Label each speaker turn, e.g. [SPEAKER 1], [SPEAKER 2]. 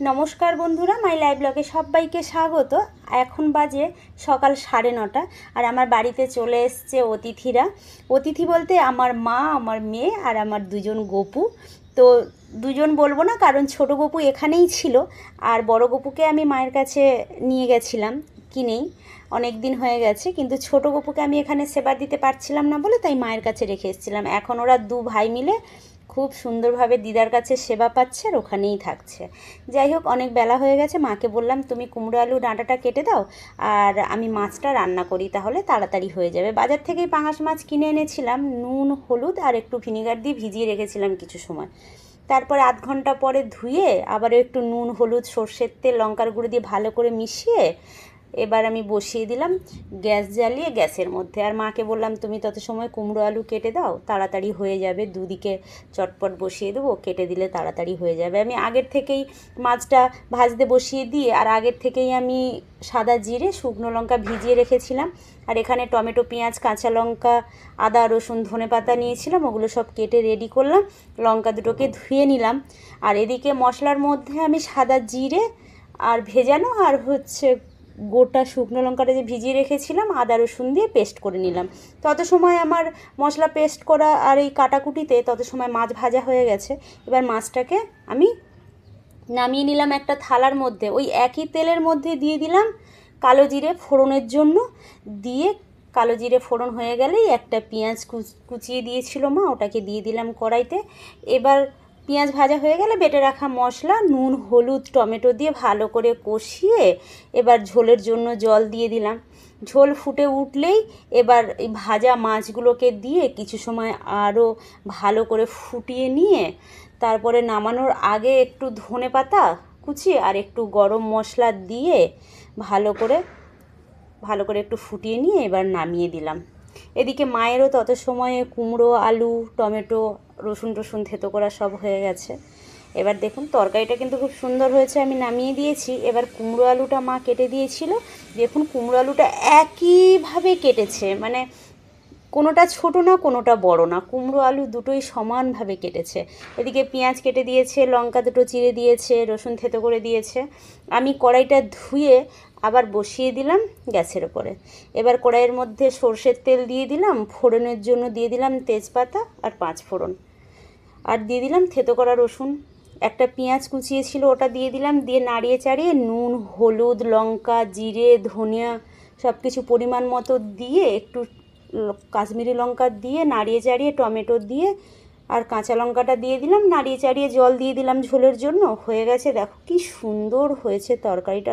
[SPEAKER 1] নমস্কার বন্ধুরা my live ব্লগে সবাইকে স্বাগত। এখন বাজে সকাল সাড়ে নটা আর আমার বাড়িতে চলে এসছে অতিথিরা। অতিথি বলতে আমার মা, আমার মেয়ে আর আমার দুজন গপু। তো দুজন বলব না, কারণ ছোট গপু এখানেই ছিল আর বড় গপুকে আমি মায়ের কাছে নিয়ে গেছিলাম কিনেই অনেক দিন হয়ে গেছে, কিন্তু ছোট গপুকে আমি এখানে সেবা দিতে পারছিলাম না বলে তাই মায়ের কাছে রেখে এসেছিলাম। এখন ওরা দু ভাই মিলে খুব সুন্দরভাবে দিদার কাছে সেবা পাচ্ছে আর ওখানেই থাকছে। যাই হোক, অনেক বেলা হয়ে গেছে। মাকে বললাম, তুমি কুমড়ো আলু ডাঁটাটা কেটে দাও আর আমি মাছটা রান্না করি, তাহলে তাড়াতাড়ি হয়ে যাবে। বাজার থেকেই পাঙাশ মাছ কিনে এনেছিলাম, নুন, হলুদ আর একটু ভিনিগার দিয়ে ভিজিয়ে রেখেছিলাম কিছু সময়। তারপরে আধ ঘণ্টা পরে ধুয়ে আবার একটু নুন, হলুদ, সর্ষের তেল, লঙ্কার গুঁড়ো দিয়ে ভালো করে মিশিয়ে এবার আমি বসিয়ে দিলাম গ্যাস জ্বালিয়ে গ্যাসের মধ্যে। আর মাকে বললাম, তুমি তত সময় কুমড়ো আলু কেটে দাও, তাড়াতাড়ি হয়ে যাবে। দুদিকে চটপট বসিয়ে দেবো, কেটে দিলে তাড়াতাড়ি হয়ে যাবে। আমি আগের থেকেই মাছটা ভাজতে বসিয়ে দিয়ে, আর আগের থেকেই আমি সাদা জিরে, শুকনো লঙ্কা ভিজিয়ে রেখেছিলাম। আর এখানে টমেটো, পেঁয়াজ, কাঁচা লঙ্কা, আদা, রসুন, ধনে পাতা নিয়েছিলাম, ওগুলো সব কেটে রেডি করলাম। লঙ্কা দুটোকে ধুয়ে নিলাম। আর এদিকে মশলার মধ্যে আমি সাদা জিরে আর ভেজানো, আর হচ্ছে গোটা শুকনো লঙ্কাটা যে ভিজিয়ে রেখেছিলাম, আদা, রসুন দিয়ে পেস্ট করে নিলাম। তত সময় আমার মশলা পেস্ট করা আর এই কাটাকুটিতে তত সময় মাছ ভাজা হয়ে গেছে। এবার মাছটাকে আমি নামিয়ে নিলাম একটা থালার মধ্যে। ওই একই তেলের মধ্যে দিয়ে দিলাম কালো জিরে ফোড়নের জন্য। দিয়ে কালো জিরে ফোড়ন হয়ে গেলেই একটা পেঁয়াজ কুচিয়ে দিয়েছিল মা, ওটাকে দিয়ে দিলাম কড়াইতে। এবার পেঁয়াজ ভাজা হয়ে গেলে বেটে রাখা মশলা, নুন, হলুদ, টমেটো দিয়ে ভালো করে কষিয়ে এবার ঝোলের জন্য জল দিয়ে দিলাম। ঝোল ফুটে উঠলেই এবার এই ভাজা মাছগুলোকে দিয়ে কিছু সময় আরও ভালো করে ফুটিয়ে নিয়ে তারপরে নামানোর আগে একটু ধনে পাতা কুচিয়ে আর একটু গরম মশলা দিয়ে ভালো করে ভালো করে একটু ফুটিয়ে নিয়ে এবার নামিয়ে দিলাম। এদিকে মায়েরও তত সময়ে কুমড়ো, আলু, টমেটো, রসুন টসুন থেতো করা সব হয়ে গেছে। এবার দেখুন, তরকারিটা কিন্তু খুব সুন্দর হয়েছে, আমি নামিয়ে দিয়েছি। এবার কুমড়ো আলুটা মা কেটে দিয়েছিল। দেখুন, কুমড়ো আলুটা একইভাবে কেটেছে মানে কোনোটা ছোট না, কোনোটা বড় না। কুমড়ো আলু দুটোই সমানভাবে কেটেছে। এদিকে পেঁয়াজ কেটে দিয়েছে, লঙ্কা দুটো চিড়ে দিয়েছে, রসুন থেতো করে দিয়েছে। আমি কড়াইটা ধুয়ে আবার বসিয়ে দিলাম গ্যাসের ওপরে। এবার কড়াইয়ের মধ্যে সর্ষের তেল দিয়ে দিলাম, ফোড়নের জন্য দিয়ে দিলাম তেজপাতা আর পাঁচ ফোড়ন। আর দিয়ে দিলাম থেতো করা রসুন। একটা পেঁয়াজ কুচিয়েছিল ওটা দিয়ে দিলাম, দিয়ে নাড়িয়ে চাড়িয়ে নুন, হলুদ, লঙ্কা, জিরে, ধনিয়া সব কিছু পরিমাণ মতো দিয়ে একটু কাশ্মীরি লঙ্কা দিয়ে নাড়িয়ে চাড়িয়ে টমেটো দিয়ে আর কাঁচা লঙ্কাটা দিয়ে দিলাম। নাড়িয়ে চাড়িয়ে জল দিয়ে দিলাম ঝোলের জন্য। হয়ে গেছে, দেখো কি সুন্দর হয়েছে তরকারিটার